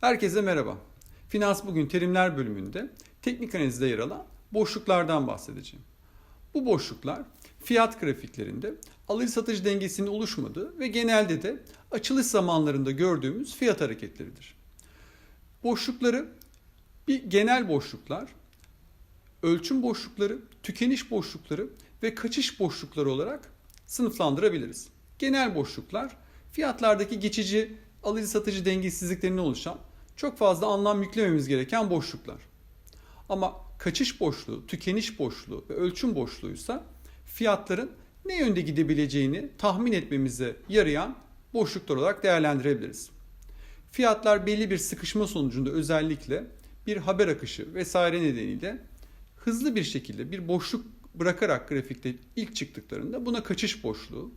Herkese merhaba. Finans Bugün Terimler bölümünde teknik analizde yer alan boşluklardan bahsedeceğim. Bu boşluklar fiyat grafiklerinde alıcı satıcı dengesinin oluşmadığı ve genelde de açılış zamanlarında gördüğümüz fiyat hareketleridir. Boşlukları bir genel boşluklar, ölçüm boşlukları, tükeniş boşlukları ve kaçış boşlukları olarak sınıflandırabiliriz. Genel boşluklar fiyatlardaki geçici alıcı satıcı dengesizliklerinden oluşan çok fazla anlam yüklememiz gereken boşluklar. Ama kaçış boşluğu, tükeniş boşluğu ve ölçüm boşluğuysa fiyatların ne yönde gidebileceğini tahmin etmemize yarayan boşluklar olarak değerlendirebiliriz. Fiyatlar belli bir sıkışma sonucunda özellikle bir haber akışı vesaire nedeniyle hızlı bir şekilde bir boşluk bırakarak grafikte ilk çıktıklarında buna kaçış boşluğu.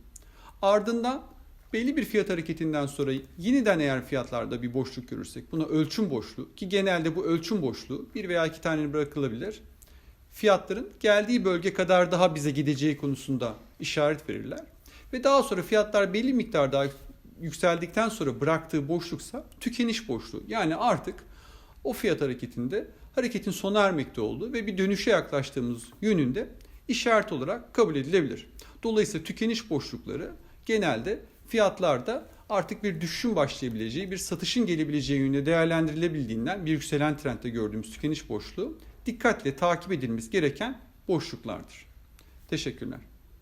Ardından belli bir fiyat hareketinden sonra yeniden eğer fiyatlarda bir boşluk görürsek buna ölçüm boşluğu ki genelde bu ölçüm boşluğu bir veya iki tane bırakılabilir. Fiyatların geldiği bölge kadar daha bize gideceği konusunda işaret verirler. Ve daha sonra fiyatlar belli miktarda yükseldikten sonra bıraktığı boşluksa tükeniş boşluğu. Yani artık o fiyat hareketinde hareketin sona ermekte olduğu ve bir dönüşe yaklaştığımız yönünde işaret olarak kabul edilebilir. Dolayısıyla tükeniş boşlukları genelde fiyatlarda artık bir düşüşün başlayabileceği, bir satışın gelebileceği yönünde değerlendirilebildiğinden bir yükselen trendde gördüğümüz tükeniş boşluğu dikkatle takip edilmesi gereken boşluklardır. Teşekkürler.